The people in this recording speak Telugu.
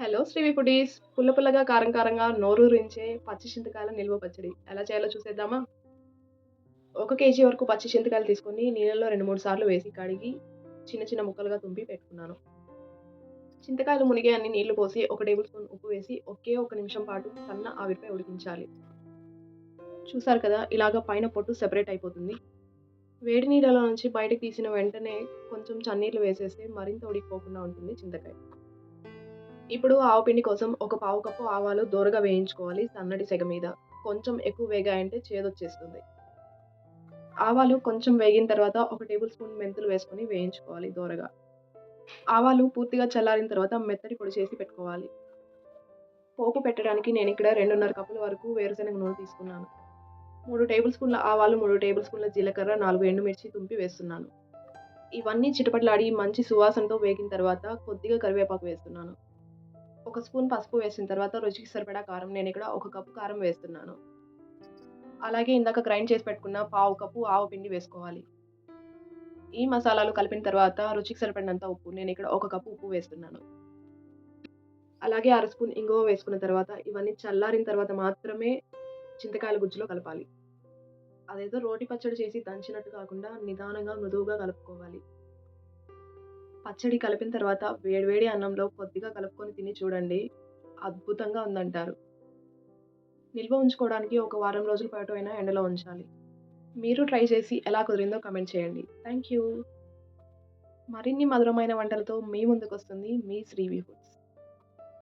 Hello Srivi foodies. పుల్ల పుల్లగా కారం కారంగా నోరూరించే పచ్చి చింతకాయల నిల్వ పచ్చడి. ఎలా చేయాలో చూసేద్దామా? ఒక కేజీ వరకు పచ్చి చింతకాయలు తీసుకొని నీళ్ళలో రెండు మూడు సార్లు వేసి కడిగి చిన్న చిన్న ముక్కలుగా తుంపి పెట్టుకున్నాను. చింతకాయలు మునిగే అన్ని నీళ్ళు పోసి ఒక టేబుల్ స్పూన్ ఉప్పు వేసి ఒకే ఒక నిమిషం పాటు సన్న ఆవిరిపై ఉడికించాలి. చూసారు కదా ఇలాగ పైన పొట్టు సెపరేట్ అయిపోతుంది. వేడి నీళ్ళలో నుంచి బయటకు తీసిన వెంటనే కొంచెం చన్నీళ్ళు వేసేస్తే మరింత ఉడికిపోకుండా ఉంటుంది చింతకాయ. ఇప్పుడు ఆవు పిండి కోసం ఒక పావు కప్పు ఆవాలు దూరగా వేయించుకోవాలి సన్నటి సెగ మీద. కొంచెం ఎక్కువ వేగాయంటే చేదొచ్చేస్తుంది. ఆవాలు కొంచెం వేగిన తర్వాత ఒక టేబుల్ స్పూన్ మెంతులు వేసుకొని వేయించుకోవాలి దూరగా. ఆవాలు పూర్తిగా చల్లారిన తర్వాత మెత్తటి పొడి చేసి పెట్టుకోవాలి. పోపు పెట్టడానికి నేను ఇక్కడ రెండున్నర కప్పుల వరకు వేరుశనగ నూనె తీసుకున్నాను. మూడు టేబుల్ స్పూన్ల ఆవాలు మూడు టేబుల్ స్పూన్ల జీలకర్ర నాలుగు ఎండుమిర్చి తుంపి వేస్తున్నాను. ఇవన్నీ చిటపట్లాడి మంచి సువాసనతో వేగిన తర్వాత కొద్దిగా కరివేపాకు వేస్తున్నాను. ఒక స్పూన్ పసుపు వేసిన తర్వాత రుచికి సరిపడా కారం నేను ఇక్కడ ఒక కప్పు కారం వేస్తున్నాను. అలాగే ఇందాక గ్రైండ్ చేసి పెట్టుకున్న పావు కప్పు ఆవు పిండి వేసుకోవాలి. ఈ మసాలాలు కలిపిన తర్వాత రుచికి సరిపడినంత ఉప్పు నేను ఇక్కడ ఒక కప్పు ఉప్పు వేస్తున్నాను. అలాగే అర స్పూన్ ఇంగువ వేసుకున్న తర్వాత ఇవన్నీ చల్లారిన తర్వాత మాత్రమే చింతకాయల గుజ్జులో కలపాలి. అదేదో రోటి పచ్చడి చేసి దంచినట్టు కాకుండా నిదానంగా మృదువుగా కలుపుకోవాలి. పచ్చడి కలిపిన తర్వాత వేడివేడి అన్నంలో కొద్దిగా కలుపుకొని తిని చూడండి. అద్భుతంగా ఉందంటారు. నిల్వ ఉంచుకోవడానికి ఒక వారం రోజుల పాటు అయినా ఎండలో ఉంచాలి. మీరు ట్రై చేసి ఎలా కుదిరిందో కమెంట్ చేయండి. థ్యాంక్ యూ మరిన్ని మధురమైన వంటలతో మీ ముందుకు వస్తుంది మీ శ్రీవి ఫుడ్స్